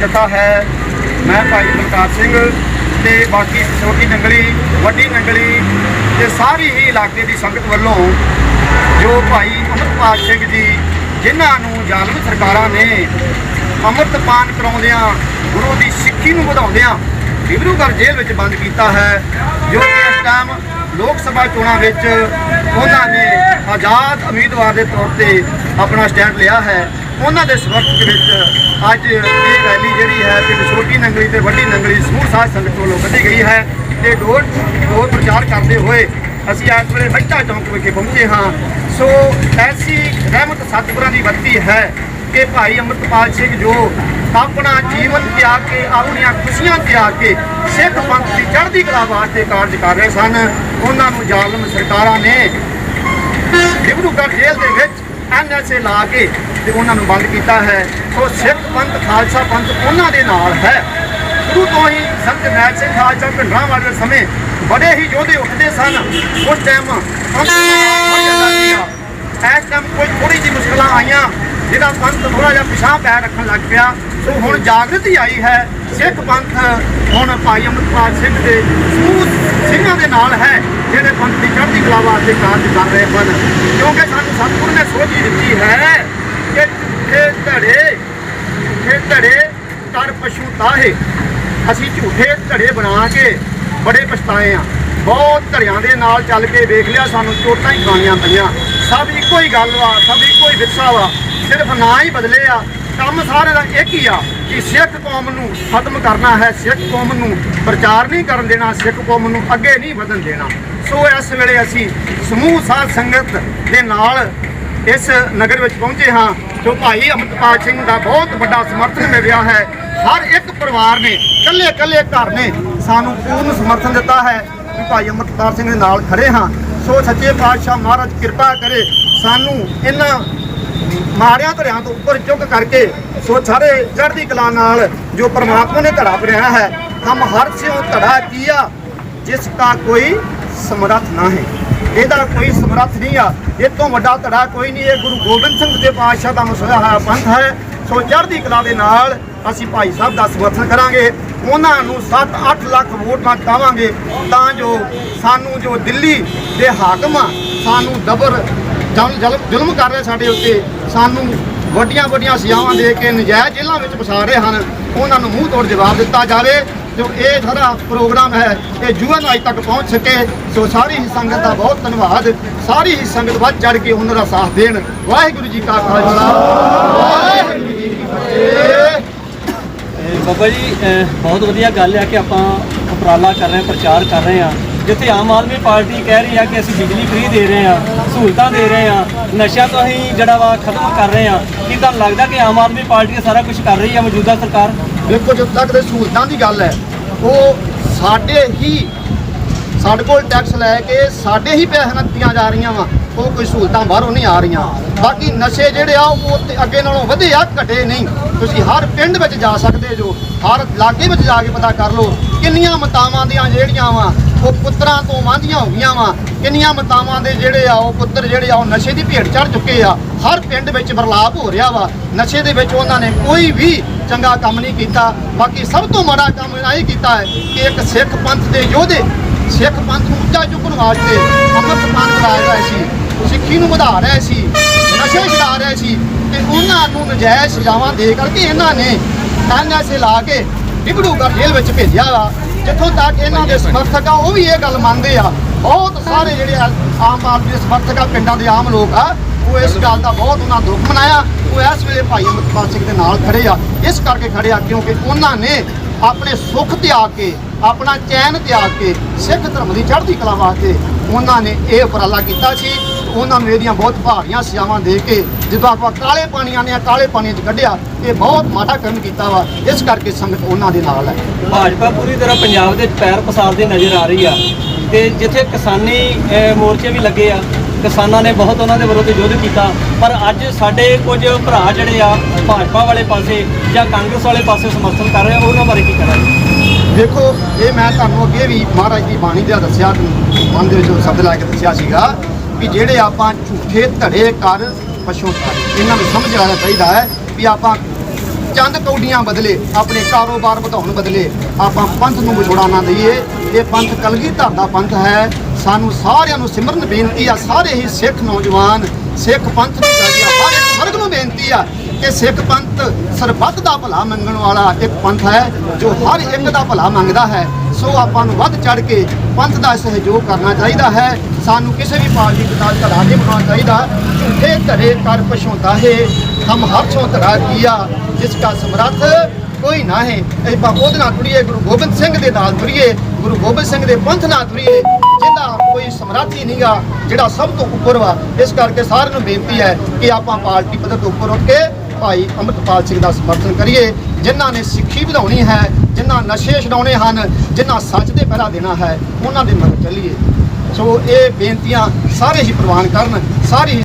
ਦਿੱਤਾ ਹੈ। ਮੈਂ ਭਾਈ ਬਲਕਾਰ ਸਿੰਘ ਤੇ ਬਾਕੀ ਛੋਟੀ ਨੰਗਲੀ, ਵੱਡੀ ਨੰਗਲੀ ਤੇ ਸਾਰੀ ਹੀ ਇਲਾਕੇ ਦੀ ਸੰਗਤ ਵੱਲੋਂ ਜੋ ਭਾਈ ਅਮਰਪਾਲ ਸਿੰਘ ਜੀ, ਜਿਨ੍ਹਾਂ ਨੂੰ ਜ਼ਾਲਮ ਸਰਕਾਰਾਂ ਨੇ ਅੰਮ੍ਰਿਤਪਾਨ ਕਰਾਉਂਦਿਆਂ, ਗੁਰੂ ਦੀ ਸਿੱਖੀ ਨੂੰ ਵਧਾਉਂਦਿਆਂ ਡਿਬਰੂਗੜ੍ਹ ਜੇਲ੍ਹ ਵਿੱਚ ਬੰਦ ਕੀਤਾ ਹੈ, ਜੋ ਕਿ ਇਸ ਟਾਈਮ ਲੋਕ ਸਭਾ ਚੋਣਾਂ ਵਿੱਚ ਉਹਨਾਂ ਨੇ ਆਜ਼ਾਦ ਉਮੀਦਵਾਰ ਦੇ ਤੌਰ ਤੇ ਆਪਣਾ ਸਟੈਂਡ ਲਿਆ ਹੈ। ਉਹਨਾਂ ਦੇ ਸਮਰਥਨ ਵਿੱਚ ਅੱਜ ਇਹ ਰੈਲੀ ਜਿਹੜੀ ਹੈ ਪਿੰਡ ਛੋਟੀ ਨੰਗਲੀ ਤੇ ਵੱਡੀ ਨੰਗਲੀ ਸਮੂਹ ਸਾਧ ਸੰਗਤ ਵੱਲੋਂ ਕੱਢੀ ਗਈ ਹੈ ਤੇ ਡੋਰ ਡੋਰ ਪ੍ਰਚਾਰ ਕਰਦੇ ਹੋਏ ਅਸੀਂ ਇਸ ਵੇਲੇ ਬੱਚਾ ਚੌਂਕ ਵਿਖੇ ਪਹੁੰਚੇ ਹਾਂ। ਸੋ ਐਸੀ ਰਹਿਮਤ ਸਤਿਗੁਰਾਂ ਦੀ ਵਰਤੀ ਹੈ ਕਿ ਭਾਈ ਅੰਮ੍ਰਿਤਪਾਲ ਸਿੰਘ ਜੋ ਆਪਣਾ ਜੀਵਨ ਤਿਆਗ ਕੇ, ਆਪਣੀਆਂ ਖੁਸ਼ੀਆਂ ਤਿਆਗ ਕੇ ਸਿੱਖ ਪੰਥ ਦੀ ਚੜ੍ਹਦੀ ਕਲਾ ਵਾਸਤੇ ਕਾਰਜ ਕਰ ਰਹੇ ਸਨ, ਉਹਨਾਂ ਨੂੰ ਜ਼ਾਲਮ ਸਰਕਾਰਾਂ ਨੇ ਡਿਬਰੂਗੜ੍ਹ ਜੇਲ੍ਹ ਦੇ ਵਿੱਚ ਐਨਐਸਏ ਲਾ ਕੇ ਤੇ ਉਹਨਾਂ ਨੂੰ ਬੰਦ ਕੀਤਾ ਹੈ। ਸੋ ਸਿੱਖ ਪੰਥ, ਖਾਲਸਾ ਪੰਥ ਉਹਨਾਂ ਦੇ ਨਾਲ ਹੈ। ਸ਼ੁਰੂ ਤੋਂ ਹੀ ਸੰਤ ਮੈਚ ਸਿੰਘ ਖਾਲਸਾ ਭਿੰਡਰਾਂ ਵਾਲੇ ਸਮੇਂ ਬੜੇ ਹੀ ਯੋਧੇ ਉੱਠਦੇ ਸਨ। ਉਸ ਟਾਈਮ ਪੰਥ ਇਸ ਟਾਈਮ ਕੋਈ ਥੋੜੀ ਜਿਹੀ ਮੁਸ਼ਕਲਾਂ ਆਈਆਂ, ਜਿਹਦਾ ਪੰਥ ਥੋੜਾ ਜਿਹਾ ਪਿਛਾਂ ਪੈ ਰੱਖਣ ਲੱਗ ਪਿਆ। ਸੋ ਹੁਣ ਜਾਗਰਤੀ ਆਈ ਹੈ। ਸਿੱਖ ਪੰਥ, ਹੁਣ ਭਾਈ ਅਮਰਪਾਲ ਸਿੰਘ ਦੇ ਸਮੂਹ ਸਿੰਘਾਂ ਦੇ ਨਾਲ ਹੈ ਜਿਹੜੇ ਪੰਥ ਦੀ ਚੜ੍ਹਦੀ ਕਾਰਜ ਕਰ ਰਹੇ ਹਨ। ਕਿਉਂਕਿ ਸਾਨੂੰ ਸਤਿਗੁਰੂ ਨੇ ਸੋਝ ਹੀ ਦਿੱਤੀ ਹੈ ਕਿ ਝੂਠੇ ਧੜੇ ਝੂਠੇ ਧੜੇ ਕਰ ਪਸ਼ੂ ਤਾਹੇ। ਅਸੀਂ ਝੂਠੇ ਧੜੇ ਬਣਾ ਕੇ ਬੜੇ ਪਛਤਾਏ ਆ ਬਹੁਤ ਧੜਿਆਂ ਦੇ ਨਾਲ ਚੱਲ ਕੇ ਵੇਖ ਲਿਆ ਸਾਨੂੰ ਚੋਟਾਂ ਹੀ ਖਾਣੀਆਂ ਪਈਆਂ। ਸਭ ਇੱਕੋ ਹੀ ਗੱਲ ਵਾ, ਸਭ ਇੱਕੋ ਹੀ ਵਿਰਸਾ ਵਾ। ਸਿਰਫ ਨਾਂ ਹੀ ਬਦਲੇ ਆ। ਕੰਮ ਸਾਰੇ ਦਾ ਇੱਕ ਹੀ ਆ ਕਿ ਸਿੱਖ ਕੌਮ ਨੂੰ ਖਤਮ ਕਰਨਾ ਹੈ, ਸਿੱਖ ਕੌਮ ਨੂੰ ਪ੍ਰਚਾਰ ਨਹੀਂ ਕਰਨ ਦੇਣਾ, ਸਿੱਖ ਕੌਮ ਨੂੰ ਅੱਗੇ ਨਹੀਂ ਵਧਣ ਦੇਣਾ। ਸੋ ਇਸ ਵੇਲੇ ਅਸੀਂ ਸਮੂਹ ਸਾਧ ਸੰਗਤ ਦੇ ਨਾਲ ਇਸ ਨਗਰ ਵਿੱਚ ਪਹੁੰਚੇ ਹਾਂ, ਜੋ ਭਾਈ ਅਮਰਪਾਲ ਸਿੰਘ ਦਾ ਬਹੁਤ ਵੱਡਾ ਸਮਰਥਨ ਮਿਲਿਆ ਹੈ। ਹਰ ਇੱਕ ਪਰਿਵਾਰ ਨੇ ਇਕੱਲੇ ਇਕੱਲੇ ਘਰ ਨੇ ਸਾਨੂੰ ਪੂਰਨ ਸਮਰਥਨ ਦਿੱਤਾ ਹੈ ਕਿ ਭਾਈ ਅਮਰਪਾਲ ਸਿੰਘ ਦੇ ਨਾਲ ਖੜੇ ਹਾਂ। ਸੋ ਸੱਚੇ ਪਾਤਸ਼ਾਹ ਮਹਾਰਾਜ ਕਿਰਪਾ ਕਰੇ, ਸਾਨੂੰ ਇਹਨਾਂ ਮਾਰਿਆਂ ਧਰਿਆਂ ਤੋਂ ਉੱਪਰ ਚੁੱਕ ਕਰਕੇ ਸੋ ਸਾਰੇ ਚੜ੍ਹਦੀ ਕਲਾ ਨਾਲ ਜੋ ਪਰਮਾਤਮਾ ਨੇ ਧੜਾ ਭਰਿਆ ਹੈ, ਹਮ ਹਰ ਸਿਉ ਧੜਾ ਕੀਆ, ਜਿਸ ਦਾ ਕੋਈ ਸਮਰੱਥ ਨਾ ਹੈ। ਇਹਦਾ ਕੋਈ ਸਮਰੱਥ ਨਹੀਂ ਆ। ਇਹ ਤੋਂ ਵੱਡਾ ਧੜਾ ਕੋਈ ਨਹੀਂ, ਇਹ ਗੁਰੂ ਗੋਬਿੰਦ ਸਿੰਘ ਦੇ ਪਾਤਸ਼ਾਹ ਦਾ ਮਸੋਇਆ ਹੋਇਆ ਪੰਥ ਹੈ। ਸੋ ਚੜ੍ਹਦੀ ਕਲਾ ਦੇ ਨਾਲ ਅਸੀਂ ਭਾਈ ਸਾਹਿਬ ਦਾ ਸਮਰਥਨ ਕਰਾਂਗੇ। ਉਹਨਾਂ ਨੂੰ 7-8 ਲੱਖ ਵੋਟਾਂ ਨਾਲ ਤਾਂ ਜੋ ਸਾਨੂੰ ਜੋ ਦਿੱਲੀ ਦੇ ਹਾਕਮ, ਸਾਨੂੰ ਦਬਰ ਜ਼ੁਲਮ ਕਰ ਰਹੇ ਸਾਡੇ ਉੱਤੇ। ਸਾਨੂੰ ਵੱਡੀਆਂ ਵੱਡੀਆਂ ਸਜ਼ਾਵਾਂ ਦੇ ਕੇ ਨਜਾਇਜ਼ ਜੇਲ੍ਹਾਂ ਵਿੱਚ ਫਸਾ ਰਹੇ ਹਨ। ਉਹਨਾਂ ਨੂੰ ਮੂੰਹ ਤੋੜ ਜਵਾਬ ਦਿੱਤਾ ਜਾਵੇ। ਜੋ ਇਹ ਸਾਰਾ ਪ੍ਰੋਗਰਾਮ ਹੈ, ਇਹ ਜੂਐਨ ਅੱਜ ਤੱਕ ਪਹੁੰਚ ਸਕੇ। ਸੋ ਸਾਰੀ ਹੀ ਸੰਗਤ ਦਾ ਬਹੁਤ ਧੰਨਵਾਦ। ਸਾਰੀ ਹੀ ਸੰਗਤ ਵੱਧ ਚੜ ਕੇ ਉਹਨਾਂ ਦਾ ਸਾਥ ਦੇਣ। ਵਾਹਿਗੁਰੂ ਜੀ ਕਾ ਖਾਲਸਾ। ਵਾਹਿਗੁਰੂ ਜੀ ਕੀ ਫਤਿਹ। ਬਾਬਾ ਜੀ ਬਹੁਤ ਵਧੀਆ ਗੱਲ ਹੈ ਕਿ ਆਪਾਂ ਉਪਰਾਲਾ ਕਰ ਰਹੇ ਹਾਂ, ਪ੍ਰਚਾਰ ਕਰ ਰਹੇ ਹਾਂ। ਜਿੱਥੇ ਆਮ ਆਦਮੀ ਪਾਰਟੀ ਕਹਿ ਰਹੀ ਆ ਕਿ ਅਸੀਂ ਬਿਜਲੀ ਫ੍ਰੀ ਦੇ ਰਹੇ ਹਾਂ ਸਹੂਲਤਾਂ ਦੇ ਰਹੇ ਹਾਂ ਨਸ਼ਾ ਤੋਂ ਅਸੀਂ ਜਿਹੜਾ ਵਾ ਖਤਮ ਕਰ ਰਹੇ ਹਾਂ ਕੀ ਤੁਹਾਨੂੰ ਲੱਗਦਾ ਕਿ ਆਮ ਆਦਮੀ ਪਾਰਟੀ ਸਾਰਾ ਕੁਝ ਕਰ ਰਹੀ ਆ ਮੌਜੂਦਾ ਸਰਕਾਰ? ਦੇਖੋ, ਜਦ ਤੱਕ ਦੇ ਸਹੂਲਤਾਂ ਦੀ ਗੱਲ ਹੈ, ਉਹ ਸਾਡੇ ਹੀ, ਸਾਡੇ ਕੋਲ ਟੈਕਸ ਲੈ ਕੇ ਸਾਡੇ ਹੀ ਪੈਸੇ ਨਾਲ ਦਿੱਤੀਆਂ ਜਾ ਰਹੀਆਂ ਵਾ, ਉਹ ਕੋਈ ਸਹੂਲਤਾਂ ਬਾਹਰੋਂ ਨਹੀਂ ਆ ਰਹੀਆਂ। ਬਾਕੀ ਨਸ਼ੇ ਜਿਹੜੇ ਆ, ਉਹ ਤੇ ਅੱਗੇ ਨਾਲੋਂ ਵਧੇ ਆ, ਘਟੇ ਨਹੀਂ। ਤੁਸੀਂ ਹਰ ਪਿੰਡ ਵਿੱਚ ਜਾ ਸਕਦੇ ਜੋ, ਹਰ ਇਲਾਕੇ ਵਿੱਚ ਜਾ ਕੇ ਪਤਾ ਕਰ ਲਓ, ਕਿੰਨੀਆਂ ਮਤਾਵਾਂ ਦੀਆਂ ਜਿਹੜੀਆਂ ਵਾ ਉਹ ਪੁੱਤਰਾਂ ਤੋਂ ਵਾਂਝੀਆਂ ਹੋ ਗਈਆਂ ਵਾ। ਕਿੰਨੀਆਂ ਮਤਾਵਾਂ ਦੇ ਜਿਹੜੇ ਆ, ਉਹ ਪੁੱਤਰ ਜਿਹੜੇ ਆ, ਉਹ ਨਸ਼ੇ ਦੀ ਭੇਟ ਚੜ ਚੁੱਕੇ ਆ। ਹਰ ਪਿੰਡ ਵਿੱਚ ਬਰਲਾਪ ਹੋ ਰਿਹਾ ਵਾ। ਨਸ਼ੇ ਦੇ ਵਿੱਚ ਉਹਨਾਂ ਨੇ ਕੋਈ ਵੀ ਚੰਗਾ ਕੰਮ ਨਹੀਂ ਕੀਤਾ। ਬਾਕੀ ਸਭ ਤੋਂ ਮਾੜਾ ਕੰਮ ਇਹਨਾਂ ਇਹ ਕੀਤਾ ਹੈ ਕਿ ਇੱਕ ਸਿੱਖ ਪੰਥ ਦੇ ਯੋਧੇ, ਸਿੱਖ ਪੰਥ ਨੂੰ ਉੱਚਾ ਚੁੱਕਣ ਵਾਸਤੇ ਅੰਮ੍ਰਿਤਪਾਨ ਕਰਾ ਰਹੇ ਸੀ। ਸਿੱਖੀ ਨੂੰ ਵਧਾ ਰਹੇ ਸੀ, ਨਸ਼ੇ ਛਡਾ ਰਹੇ ਸੀ। ਤੇ ਉਹਨਾਂ ਨੂੰ ਨਜਾਇਜ਼ ਸਜ਼ਾਵਾਂ ਦੇ ਕਰਕੇ ਇਹਨਾਂ ਨੇ ਐਨਐਸਏ ਲਾ ਕੇ ਡਿਬੜੂਗੜ੍ਹ ਜੇਲ੍ਹ ਵਿੱਚ ਭੇਜਿਆ ਵਾ ਜਿੱਥੋਂ ਤੱਕ ਇਹਨਾਂ ਦੇ ਸਮਰਥਕ ਆ, ਉਹ ਵੀ ਇਹ ਗੱਲ ਮੰਨਦੇ ਆ। ਬਹੁਤ ਸਾਰੇ ਜਿਹੜੇ ਆਮ ਆਦਮੀ ਦੇ ਸਮਰਥਕ ਆ, ਪਿੰਡਾਂ ਦੇ ਆਮ ਲੋਕ ਆ, ਉਹ ਇਸ ਗੱਲ ਦਾ ਬਹੁਤ ਉਹਨਾਂ ਦੁੱਖ ਮਨਾਇਆ। ਉਹ ਇਸ ਵੇਲੇ ਭਾਈ ਅਮਰਪਾਲ ਸਿੰਘ ਦੇ ਨਾਲ ਖੜੇ ਆ। ਇਸ ਕਰਕੇ ਖੜੇ ਆ ਕਿਉਂਕਿ ਉਹਨਾਂ ਨੇ ਆਪਣੇ ਸੁੱਖ ਤਿਆਗ ਕੇ, ਆਪਣਾ ਚੈਨ ਤਿਆਗ ਕੇ, ਸਿੱਖ ਧਰਮ ਦੀ ਚੜ੍ਹਦੀ ਕਲਾ ਵਾਸਤੇ ਉਹਨਾਂ ਨੇ ਇਹ ਉਪਰਾਲਾ ਕੀਤਾ ਸੀ। ਉਹਨਾਂ ਨੂੰ ਇਹਦੀਆਂ ਬਹੁਤ ਭਾਰੀਆਂ ਸਜ਼ਾਵਾਂ ਦੇ ਕੇ ਜਦੋਂ ਆਪਾਂ ਕਾਲੇ ਪਾਣੀਆਂ ਨੇ ਕਾਲੇ ਪਾਣੀਆਂ 'ਚ ਕੱਢਿਆ ਇਹ ਬਹੁਤ ਮਾੜਾ ਕੰਮ ਕੀਤਾ ਵਾ। ਇਸ ਕਰਕੇ ਸੰਗਤ ਉਹਨਾਂ ਦੇ ਨਾਲ ਹੈ। ਭਾਜਪਾ ਪੂਰੀ ਤਰ੍ਹਾਂ ਪੰਜਾਬ ਦੇ ਪੈਰ ਪਸਾਰਦੇ ਨਜ਼ਰ ਆ ਰਹੀ ਆ ਤੇ ਜਿੱਥੇ ਕਿਸਾਨੀ ਮੋਰਚੇ ਵੀ ਲੱਗੇ ਆ ਕਿਸਾਨਾਂ ਨੇ ਬਹੁਤ ਉਹਨਾਂ ਦੇ ਵਿਰੁੱਧ ਯੁੱਧ ਕੀਤਾ। ਪਰ ਅੱਜ ਸਾਡੇ ਕੁਝ ਭਰਾ ਜਿਹੜੇ ਆ ਭਾਜਪਾ ਵਾਲੇ ਪਾਸੇ ਜਾਂ ਕਾਂਗਰਸ ਵਾਲੇ ਪਾਸੇ ਸਮਰਥਨ ਕਰ ਰਹੇ ਆ ਉਹਨਾਂ ਬਾਰੇ ਕੀ ਕਹਿਣਾ ਜੀ? ਦੇਖੋ ਇਹ ਮੈਂ ਤੁਹਾਨੂੰ ਅੱਗੇ ਵੀ ਮਹਾਰਾਜ ਦੀ ਬਾਣੀ ਦਾ ਦੱਸਿਆ ਮਨ ਦੇ ਵਿੱਚ ਸ਼ਬਦ ਲਾ ਕੇ ਦੱਸਿਆ ਸੀਗਾ। ਵੀ ਜਿਹੜੇ ਆਪਾਂ ਝੂਠੇ ਧੜੇ ਕਰ ਪਛੋ ਇਹਨਾਂ ਨੂੰ ਸਮਝ ਲੈਣਾ ਚਾਹੀਦਾ ਹੈ ਵੀ ਆਪਾਂ ਚੰਦ ਕੌਡੀਆਂ ਬਦਲੇ, ਆਪਣੇ ਕਾਰੋਬਾਰ ਵਧਾਉਣ ਬਦਲੇ ਆਪਾਂ ਪੰਥ ਨੂੰ ਵਿਛੋੜਾ ਨਾ ਦਈਏ। ਇਹ ਪੰਥ ਕਲਗੀਧਰ ਦਾ ਪੰਥ ਹੈ। ਸਾਨੂੰ ਸਾਰਿਆਂ ਨੂੰ ਸਿਮਰਨ ਬੇਨਤੀ ਆ, ਸਾਰੇ ਹੀ ਸਿੱਖ ਨੌਜਵਾਨ, ਸਿੱਖ ਪੰਥ ਨੂੰ ਚਾਹੀਦੀ ਆ। ਹਰ ਇੱਕ ਵਰਗ ਨੂੰ ਬੇਨਤੀ ਆ ਕਿ ਸਿੱਖ ਪੰਥ ਸਰਬੱਤ ਦਾ ਭਲਾ ਮੰਗਣ ਵਾਲਾ ਇੱਕ ਪੰਥ ਹੈ, ਜੋ ਹਰ ਇੱਕ ਦਾ ਭਲਾ ਮੰਗਦਾ ਹੈ। ਸੋ ਆਪਾਂ ਨੂੰ ਵੱਧ ਚੜ ਕੇ ਪੰਥ ਦਾ ਸਹਿਯੋਗ ਕਰਨਾ ਚਾਹੀਦਾ ਹੈ। ਸਾਨੂੰ ਕਿਸੇ ਵੀ ਪਾਰਟੀ ਨਾਲ ਧੜਾ ਨਹੀਂ ਬਣਾਉਣਾ ਚਾਹੀਦਾ। ਝੂਠੇ ਧਰੇ ਕਰ ਪਛੋਤਾ ਹੈ। ਹਮ ਹਰ ਛੋਂ ਧੜਾ ਕੀਆ, ਜਿਸ ਦਾ ਸਮਰੱਥ ਕੋਈ ਨਾ ਹੈ। ਅਸੀਂ ਬਾ ਉਹਦੇ ਨਾਲ ਤੁਰੀਏ, ਗੁਰੂ ਗੋਬਿੰਦ ਸਿੰਘ ਦੇ ਨਾਲ ਤੁਰੀਏ, ਗੁਰੂ ਗੋਬਿੰਦ ਸਿੰਘ ਦੇ ਪੰਥ ਨਾਲ ਤੁਰੀਏ, ਜਿਹਦਾ ਕੋਈ ਸਮਰੱਥ ਹੀ ਨਹੀਂਗਾ ਜਿਹੜਾ ਸਭ ਤੋਂ ਉੱਪਰ ਵਾ। ਇਸ ਕਰਕੇ ਸਾਰਿਆਂ ਨੂੰ ਬੇਨਤੀ ਹੈ ਕਿ ਆਪਾਂ ਪਾਰਟੀ ਪੱਧਰ ਤੋਂ ਉੱਪਰ ਉੱਠ ਕੇ ਭਾਈ ਅੰਮ੍ਰਿਤਪਾਲ ਸਿੰਘ ਦਾ ਸਮਰਥਨ ਕਰੀਏ, ਜਿਨ੍ਹਾਂ ਨੇ ਸਿੱਖੀ ਵਧਾਉਣੀ ਹੈ, ਜਿਨ੍ਹਾਂ ਨਸ਼ੇ ਛਡਾਉਣੇ ਹਨ, ਜਿਨ੍ਹਾਂ ਸੱਚ ਦੇ ਪਹਿਰਾ ਦੇਣਾ ਹੈ, ਉਹਨਾਂ ਦੇ ਮਗਰ ਚੱਲੀਏ। ਸੋ ਇਹ ਬੇਨਤੀਆਂ ਸਾਰੇ ਹੀ ਪ੍ਰਵਾਨ ਕਰਨ ਸਾਰੇ ਹੀ